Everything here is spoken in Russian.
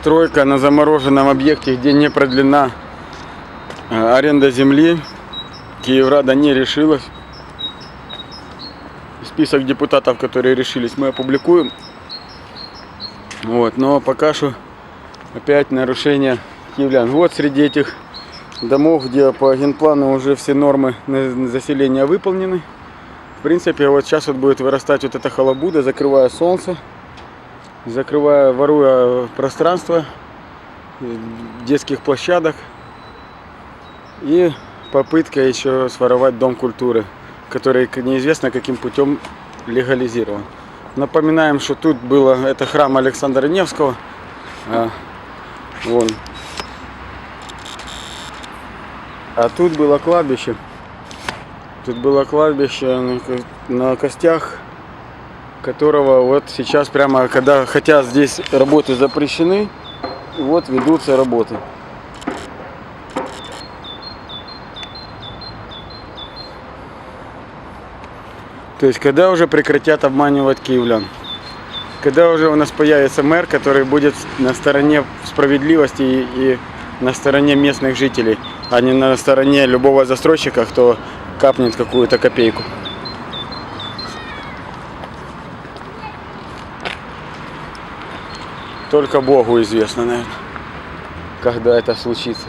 Стройка на замороженном объекте, где не продлена э, аренда земли. Киеврада не решилась. Список депутатов, которые решились, мы опубликуем. Вот, но пока что опять нарушение киевлян. Вот среди этих домов, где по генплану уже все нормы заселения выполнены. В принципе, вот сейчас вот будет вырастать вот эта халабуда, закрывая солнце, закрывая, воруя пространство э, детских площадок и попытка еще своровать Дом культуры, который неизвестно каким путем легализирован. Напоминаем, что тут было, это храм Александра Невского, а, вон. А тут было кладбище. Тут было кладбище на, на костях, которого вот сейчас прямо, когда, хотя здесь работы запрещены, вот ведутся работы. То есть, когда уже прекратят обманывать киевлян? Когда уже у нас появится мэр, который будет на стороне справедливости и, и на стороне местных жителей, а не на стороне любого застройщика, кто капнет какую-то копейку. Только Богу известно, наверное, когда это случится.